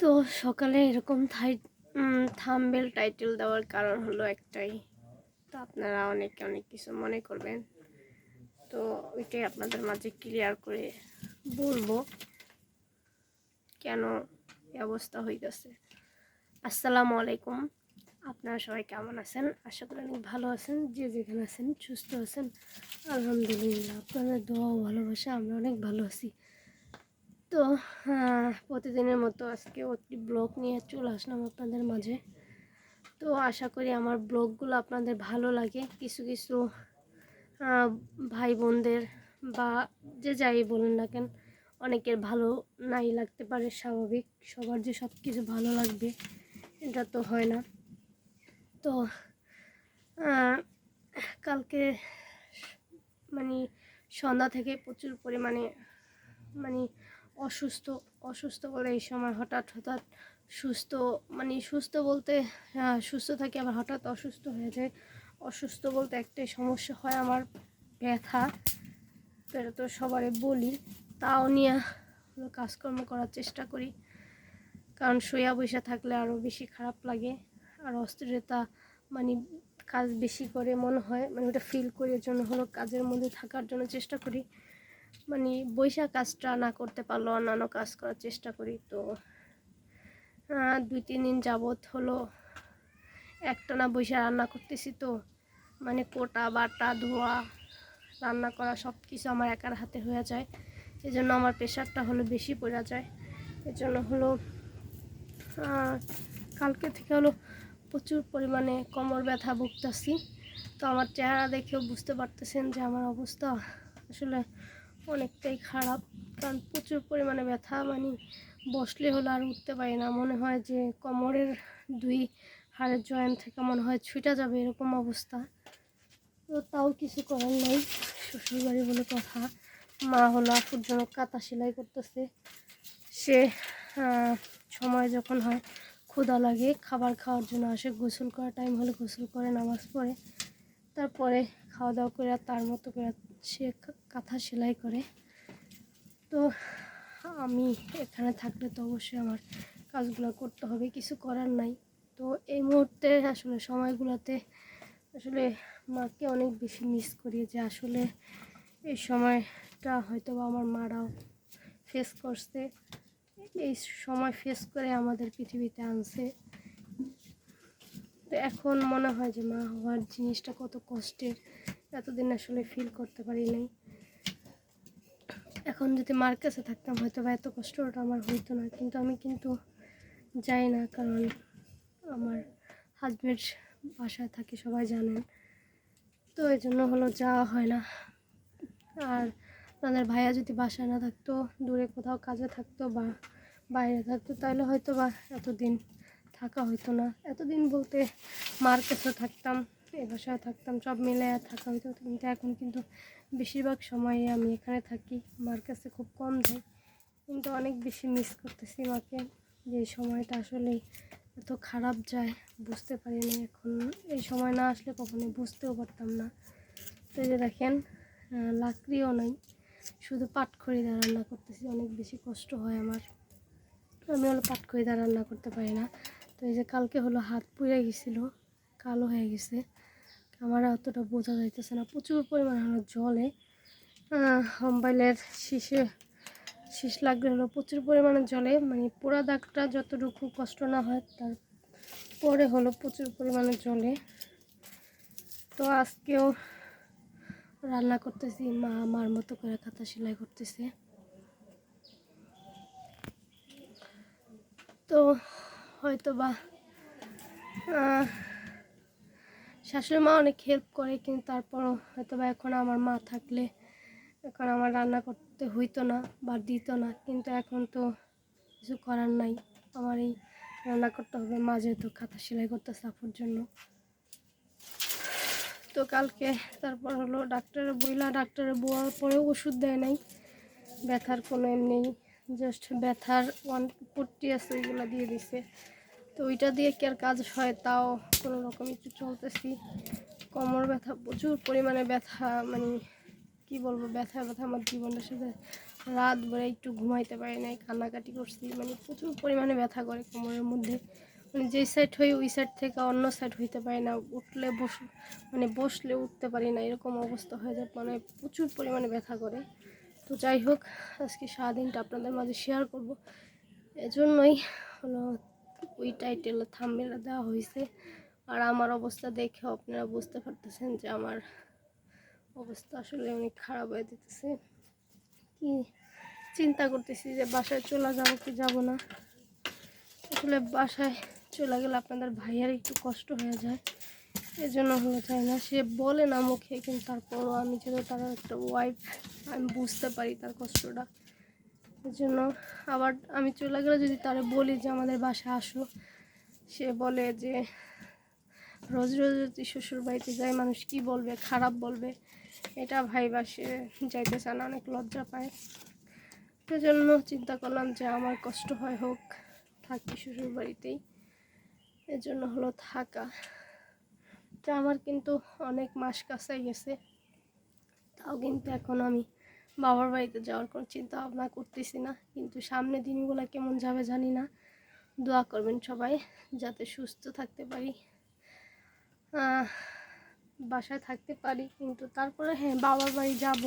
তো সকালে এরকম থাই থামবেল টাইটেল দেওয়ার কারণ হলো একটাই। তো আপনারা অনেকে অনেক কিছু মনে করবেন। তো ওইটাই আপনাদের মাঝে ক্লিয়ার করে বলব কেন এই অবস্থা হইতেছে। আসসালামু আলাইকুম। আপনারা সবাই কেমন আছেন? আশা করি অনেক ভালো আছেন, যে যেখানে আছেন সুস্থ আছেন। আলহামদুলিল্লাহ, আপনাদের দোয়া ভালোবাসা, আমরা অনেক ভালো আছি। তো প্রতিদিনের মতো আজকে একটি ব্লগ নিয়ে চলে আসলাম আপনাদের মাঝে। তো আশা করি আমার ব্লগগুলো আপনাদের ভালো লাগে। কিছু কিছু ভাই বোনদের বা যে যাই বলুন না কেন, অনেকের ভালো নাই লাগতে পারে, স্বাভাবিক। সবার যে সব কিছু ভালো লাগবে, এটা তো হয় না। তো কালকে মানে সন্ধ্যা থেকে প্রচুর পরিমাণে মানে অসুস্থ অসুস্থ বলে এই সময় হঠাৎ হঠাৎ সুস্থ মানে সুস্থ বলতে আহ, সুস্থ থাকি আবার হঠাৎ অসুস্থ হয়ে যায়। অসুস্থ বলতে একটাই সমস্যা হয় আমার ব্যথা এটা তো সবারে বলি। তাও নিয়ে কাজকর্ম করার চেষ্টা করি। কারণ শুয়া বসে থাকলে আরও বেশি খারাপ লাগে। আর অস্থিরতা মানে কাজ বেশি করে মনে হয় মানে ওটা ফিল করি জন্য হলো কাজের মধ্যে থাকার জন্য চেষ্টা করি। মানে বৈশা কাজটা না করতে পারলেও অন্যান্য কাজ করার চেষ্টা করি। তো দুই, তিন দিন যাবৎ হলো একটানা বৈশা রান্না করতেছি তো। মানে কোটা, বাটা, ধোয়া, রান্না করা সব কিছু আমার একার হাতে হয়ে যায়। এই জন্য আমার প্রেশারটা হলো বেশি পড়ে যায়। এর জন্য হলো কালকে থেকে হলো প্রচুর পরিমাণে কোমর ব্যথা ভুগতেছি। তো আমার চেহারা দেখেও বুঝতে পারতেছেন যে আমার অবস্থা আসলে অনেকটাই খারাপ, কারণ প্রচুর পরিমাণে ব্যথা মানে বসলে হলো আর উঠতে পারি না। মনে হয় যে কোমরের দুই হাড়ের জয়েন্ট থেকে মনে হয় ছুটে যাবে এরকম অবস্থা। তো তাও কিছু করার নেই। শ্বশুরবাড়ি বলে কথা। মা হলো আপুর জন্য কাঁথা সেলাই করতেছে। সে সময় যখন হয় ক্ষুধা লাগে, খাবার খাওয়ার জন্য আসে। গোসল করার টাইম হলে গোসল করে, নামাজ পড়ে। তারপরে খাওয়া দাওয়া করে তার মতো করে সে কাঁথা সেলাই করে। তো আমি এখানে থাকলে তো অবশ্যই আমার কাজগুলো করতে হবে, কিছু করার নাই। তো এই মুহূর্তে আসলে সময়গুলোতে আসলে মাকে অনেক বেশি মিস করি যে আসলে এই সময়টা হয়তো বা আমার মারাও ফেস করছে। এই সময় ফেস করে আমাদের পৃথিবীতে আনছে। তো এখন মনে হয় যে মা হওয়ার জিনিসটা কত কষ্টের। এতদিন আসলে ফিল করতে পারি নাই। এখন যদি মার কাছে থাকতাম, হয়তো বা এত কষ্টটা আমার হইতো না। কিন্তু আমি কিন্তু যাই না, কারণ আমার হাজব্যান্ড বাসায় থাকে, সবাই জানেন। তো এই জন্য হলো যাওয়া হয় না। আর আপনাদের ভাইয়া যদি বাসায় না থাকতো, দূরে কোথাও কাজে থাকতো বা বাইরে থাকতো, তাহলে হয়তো বা এতদিন থাকা হইতো না। এতদিন বলতে মার কাছে থাকতাম। এ বাসায় থাকতাম, সব মিলে থাকা হইতো। কিন্তু এখন কিন্তু বেশিরভাগ সময়ে আমি এখানে থাকি। মার কাছে খুব কম যাই। কিন্তু অনেক বেশি মিস করতেছি মাকে। যে সময়টা আসলে এত খারাপ যায়, বুঝতে পারি না এখন। এই সময় না আসলে কখনো বুঝতেও পারতাম না। তো যে দেখেন লাকড়িও নাই। শুধু পাটখড়ি দিয়ে রান্না করতেছি। অনেক বেশি কষ্ট হয় আমার। আমি হলো পাটখড়ি দিয়ে রান্না করতে পারি না। তো এই যে কালকে হলো হাত পুড়ে গেছিল, কালো হয়ে গেছে। আমার অতটা বোঝা যাইতেছে না। প্রচুর পরিমাণে হলো জলে মোবাইলের শীষে শীষ লাগলে হলো প্রচুর পরিমাণে জলে। মানে পোড়া দাগটা যতটুকু কষ্ট না হয়, তার পরে হলো প্রচুর পরিমাণে জলে। তো আজকেও রান্না করতেছি, মা আমার মতো করে খাতা সেলাই করতেছে। তো হয়তো বা শাশুড়ি মা অনেক হেল্প করে, কিন্তু তারপরও হয়তো বা এখন আমার মা থাকলে, এখন আমার রান্না করতে হইতো না বা দিত না, কিন্তু এখন তো কিছু করার নাই। আমার এই রান্না করতে হবে, মা যেহেতু খাতা সেলাই করতে সাফোর জন্য। তো কালকে তারপর হলো ডাক্তারের বইলা, ডাক্তারের বোয়ার পরেও ওষুধ দেয় নাই। ব্যথার কোনো এমনি জাস্ট ব্যথার ওয়ান পট্টি আছে ওইগুলো দিয়ে দিছে। তো ওইটা দিয়ে কি আর কাজ হয়? তাও কোনো রকম একটু চলতেছি। কোমর ব্যথা, প্রচুর পরিমাণে ব্যথা মানে কি বলব, ব্যথা ব্যথা আমার জীবনের সাথে রাত ভরে একটু ঘুমাইতে পারি নাই, কান্নাকাটি করছি মানে প্রচুর পরিমাণে ব্যথা করে কোমরের মধ্যে। মানে যেই সাইড হয়ে ওই সাইড থেকে অন্য সাইড হইতে পারি না, উঠলে বস মানে বসলে উঠতে পারি না, এরকম অবস্থা হয়ে যায় মানে প্রচুর পরিমাণে ব্যথা করে। তো যাই হোক, আজকে সারাদিনটা আপনাদের মাঝে শেয়ার করব। এজন্যই হলো ওই টাইটেল থাম্বেলা দেওয়া হয়েছে আর আমার অবস্থা দেখে আপনারা বুঝতে পারতেছেন যে আমার অবস্থা আসলে অনেক খারাপ হয়ে যেতেছে। কি চিন্তা করতেছি যে বাসায় চলে যাব কি যাব না? আসলে বাসায় চলে গেলে আপনাদের ভাইয়ার একটু কষ্ট হয়ে যায়। এজন্য হলো চাই না। সে বলে না মুখে, কিন্তু তারপরও আমি যেহেতু তার একটা ওয়াইফ আমি বুঝতে পারি তার কষ্টটা। এই জন্য আবার আমি চলে গেলে যদি তারে বলি যে আমাদের বাসা আসো, সে বলে যে রোজ রোজ যদি শ্বশুর বাড়িতে যায় মানুষ কি বলবে, খারাপ বলবে? এটা ভাইবা সে যাইতে চায় না, অনেক লজ্জা পায়। সেজন্য চিন্তা করলাম যে আমার কষ্ট হয় হোক, থাকি শ্বশুর বাড়িতেই এর জন্য হলো থাকা। তা আমার কিন্তু অনেক মাস কাছাই গেছে। তাও কিন্তু এখন আমি বাবার বাড়িতে যাওয়ার কোনো চিন্তা ভাবনা করতেছি না। কিন্তু সামনে দিনগুলো কেমন যাবে জানি না। দোয়া করবেন সবাই, যাতে সুস্থ থাকতে পারি। বাসায় থাকতে পারি। কিন্তু তারপরে হ্যাঁ বাবার বাড়ি যাব।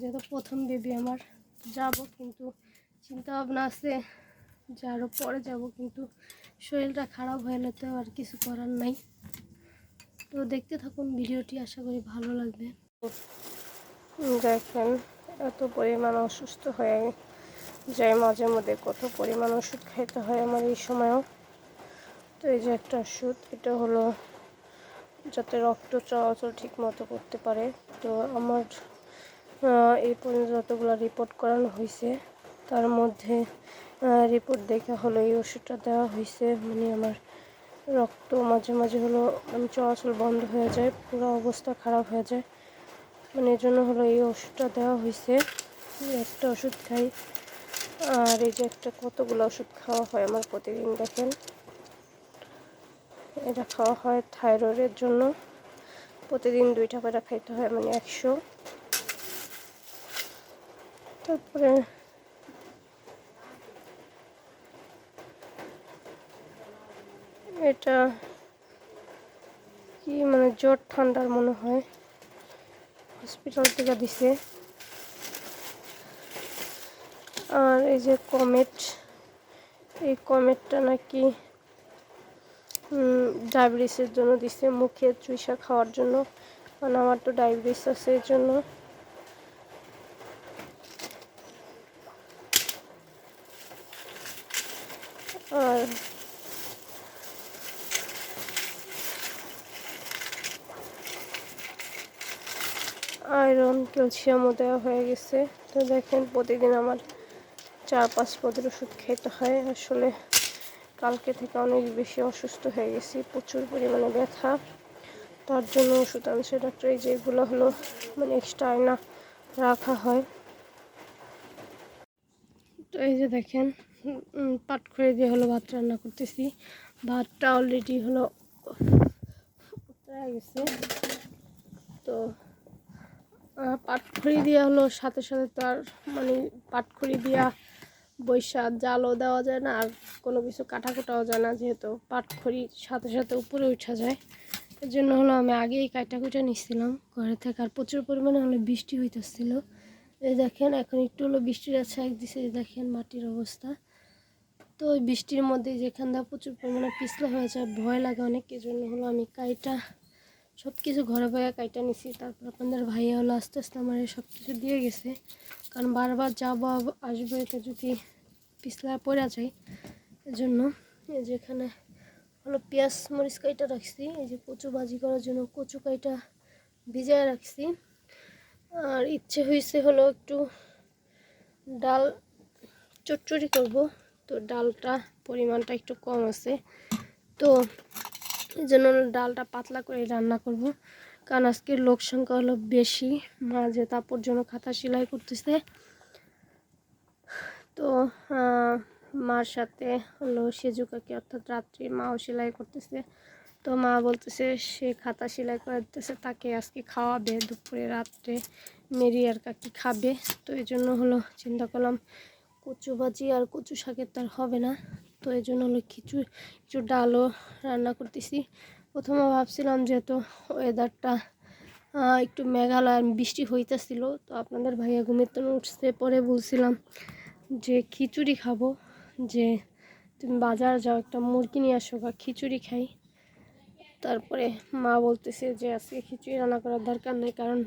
যেহেতু প্রথম বেবি আমার, যাব। কিন্তু চিন্তা ভাবনা আছে যে আরও পরে যাব। কিন্তু শরীরটা খারাপ হলে তো আর কিছু করার নাই। তো দেখতে থাকুন, ভিডিওটি আশা করি ভালো লাগবে। দেখেন, এত পরিমাণ অসুস্থ হয়ে যায় মাঝে মধ্যে, কত পরিমাণ ওষুধ খাইতে হয় আমার এই সময়ও। তো এই যে একটা ওষুধ, এটা হলো যাতে রক্ত চলাচল ঠিক মতো করতে পারে। তো আমার এই পর্যন্ত যতগুলো রিপোর্ট করানো হয়েছে তার মধ্যে রিপোর্ট দেখে হলো এই ওষুধটা দেওয়া হয়েছে মানে আমার রক্ত মাঝে মাঝে হলো মানে চলাচল বন্ধ হয়ে যায়, পুরো অবস্থা খারাপ হয়ে যায়। মানে এই জন্য হলো এই ওষুধটা দেওয়া হয়েছে। একটা ওষুধ খাই। আর এই যে একটা কতগুলো ওষুধ খাওয়া হয় আমার প্রতিদিন দেখেন। এটা খাওয়া হয় থাইরয়েডের জন্য। প্রতিদিন দুইটা করে খাইতে হয় মানে একশো। তারপরে এটা কি মানে জ্বর ঠান্ডার মনে হয়। হসপিটাল থেকে দিছে। আর এই যে কমেট এই কমেটটা নাকি ডায়াবেটিসের জন্য দিছে, মুখে চুইসা খাওয়ার জন্য। কারণ আমার তো ডায়াবেটিস আছে, এই জন্য আর আয়রন ক্যালসিয়ামও দেওয়া হয়ে গেছে। তো দেখেন প্রতিদিন আমার চার পাঁচ পদের ওষুধ খেতে হয়। আসলে কালকে থেকে অনেক বেশি অসুস্থ হয়ে গেছি, প্রচুর পরিমাণে ব্যথা। তার জন্য ওষুধ আনছে ডাক্তার এই যেগুলো হলো মানে এক্সট্রা আয়না রাখা হয়। তো এই যে দেখেন পাট করে দিয়ে হলো ভাত রান্না করতেছি। ভাতটা অলরেডি হলো গেছে। তো পাটখড়ি দেওয়া হলো, সাথে সাথে তো আর মানে পাটখড়ি দিয়া বৈশা জালও দেওয়া যায় না, আর কোনো কিছু কাটা কোটাও যায় না, যেহেতু পাটখড়ি সাথে সাথে উপরে উঠা যায়। এর জন্য হলো আমি আগেই কাটা কুটা নিচ্ছিলাম ঘরে থেকে, আর প্রচুর পরিমাণে হলো বৃষ্টি হইতেছিল। এই দেখেন, এখন একটু হলো বৃষ্টির আছে, এক দিছে দেখেন মাটির অবস্থা। তো ওই বৃষ্টির মধ্যে যেখান দিয়ে প্রচুর পরিমাণে পিছলা হয়ে যায়, ভয় লাগে অনেক এই জন্য হলো আমি কাইটা সব কিছু ঘরে বয়ে কাইটা নিছি, তারপর আপনাদের ভাইয়া হলো আস্তে আস্তে আমার সব কিছু দিয়ে গেছে। কারণ বারবার যাব, আসব এটা যদি পিছলা পড়ে যায়, এজন্য এই যেখানে হলো পেঁয়াজ মরিচ কাইটা রাখছি, এই যে কচু ভাজি করার জন্য কচু কাইটা ভিজায় রাখছি। আর ইচ্ছে হয়েছে হলো একটু ডাল চচ্চড়ি করব, তো ডালটা পরিমাণটা একটু কম আছে। তো এই জন্য ডালটা পাতলা করে রান্না করব। কারণ আজকের লোক সংখ্যা হলো বেশি, মা যে তারপর জন্য খাতা সেলাই করতেছে। তো মার সাথে হলো সেজুকাকে অর্থাৎ রাত্রি মাও সেলাই করতেছে। তো মা বলতেছে সে খাতা সেলাই করে দিতেছে, তাকে আজকে খাওয়াবে দুপুরে, রাত্রে মেরি আর কাকি খাবে। তো এই জন্য হলো চিন্তা করলাম কচু ভাজি আর কচু শাকের তার হবে না। তো এই জন্য হলো কিছু কিছু ডালও রান্না করতেছি। প্রথমে ভাবছিলাম যেহেতু ওয়েদারটা একটু মেঘালয় বৃষ্টি হইতেছিল, তো আপনাদের ভাইয়া ঘুমের তো উঠতে পরে বলছিলাম যে খিচুড়ি খাব, যে তুমি বাজার যাও, একটা মুরগি নিয়ে আসো বা খিচুড়ি খাই। তারপরে মা বলতেছে যে আজকে খিচুড়ি রান্না করার দরকার নেই, কারণ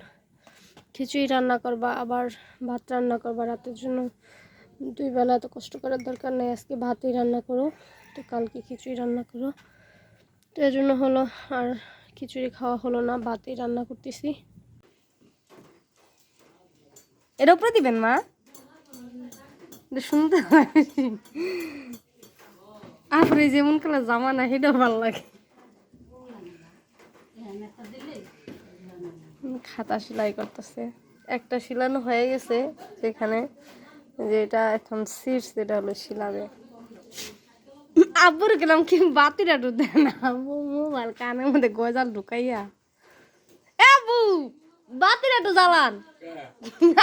খিচুড়ি রান্না করবা, আবার ভাত রান্না করবা রাতের জন্য। দুই বেলা এত কষ্ট করার দরকার নেই, আজকে ভাতই রান্না করো, তো কালকে খিচুড়ি রান্না করো। তো এই জন্য হলো আর খিচুড়ি খাওয়া হলো না, ভাতই রান্না করতেছি। এর উপরে দিবেন, মা? শুনতে আপনি যেমন কালার জামা না সেটাও ভালো লাগে। খাতা সেলাই করতেছে। একটা শিলানো হয়ে গেছে, যেখানে যে এটা এখন সিটস যেটা হলো শিলাবে। আব্বুর গেলাম কি বাতিটা ঢুকতে না? আব্বু মোবাইল কানের মধ্যে গজাল ঢুকাইয়া। এ আব্বু বাতিটা একটু জ্বালান।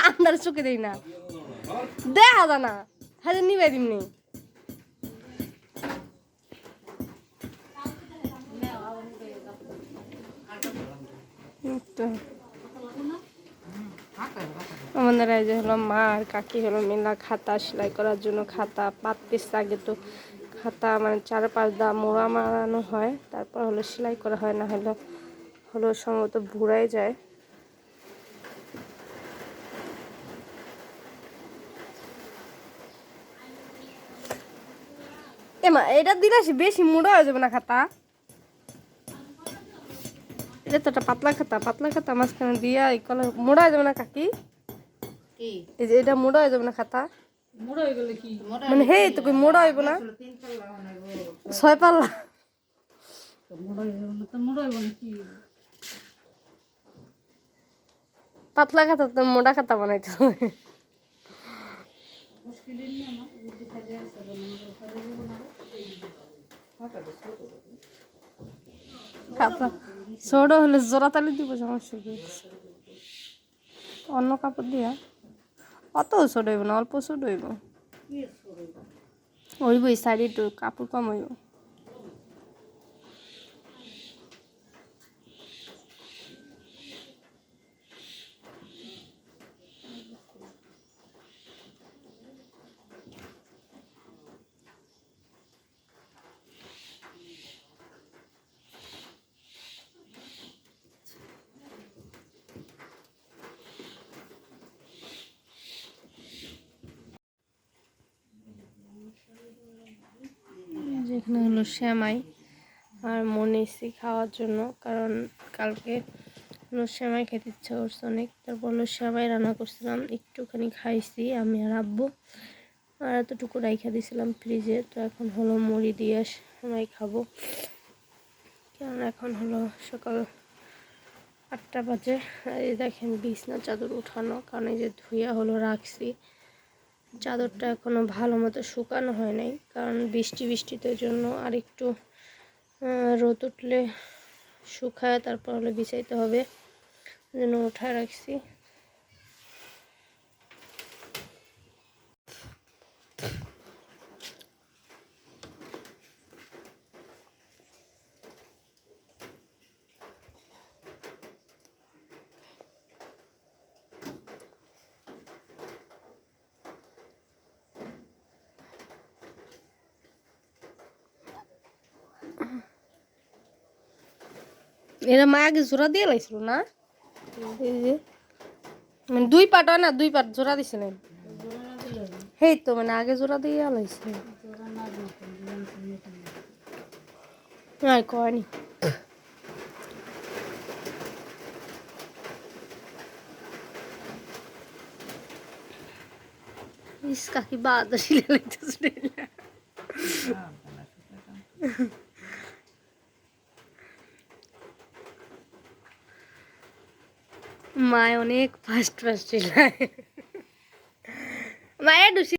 আপনার চোখে দেই না। দেখা জানা হাজার নিবে দিমনি তো। আমাদের এই যে হলো মা আর কাকি হলো মেলা খাতা সেলাই করার জন্য খাতা পাততেছে। আগে তো খাতা মানে চার পাঁচ দা মোড়া মারানো হয়, তারপর হলো সেলাই করা হয়, না হলো হলো সম্ভবত ভুড়াই যায়। এমা এটা দিলে বেশি মোড়া হয়ে যাবে না খাতা? এটা তো একটা পাতলা খাতা পাতলা খাতা মাঝখানে দিয়া এই কলার মোড়া যাবে না কাকি? এই যে এটা মোড়া হয়ে যাবে না খাতা? মানে হে তো কই মোড়া হইব না? ছয় পাল্লা। পাতলা খাতা তো মোটা খাতা বানাইতে হবে। খাতা ছোট হলে জোড়া তালি দিব সমস্যা অন্য কাপড় দিয়া। অত ছোট হইব না অল্প ছোট হইব হইবই শাড়ি একটু কাপড় কম হইব। যেখানে হলো শ্যামাই আর মনে এসে খাওয়ার জন্য, কারণ কালকে শ্যামাই খেতে ইচ্ছা করছে অনেক। তারপর হলো শ্যামাই রান্না করছিলাম, একটুখানি খাইছি আমি আর আব্বু। আর এতটুকু রাইখা দিয়েছিলাম ফ্রিজে, তো এখন হলো মুড়ি দিয়ে শ্যামাই খাব। কারণ এখন হলো সকাল আটটা বাজে। এই দেখেন বিছনা চাদর উঠানো, কারণ এই যে ধুইয়া হলো রাখছি। চাদরটা এখনও ভালো মতো শুকানো হয় নাই, কারণ বৃষ্টি বৃষ্টিতে জন্য আর একটু রোদ উঠলে শুকায়, তারপর হলে বিছাইতে হবে। জন্য উঠায় রাখছি। এরা মা আগে জোড়া দিয়ে লাইছিল না? মানে দুই পাট হয় না, দুই পাট জোড়া দিছে না? সেই তো মানে আগে জোড়া দিয়ে লাইছে। আর কয়নি ইস, কাকি বাদ লাইতেছে মায় অনেক ফাস্ট ফাস্ট ছিল মায়ের ডুসি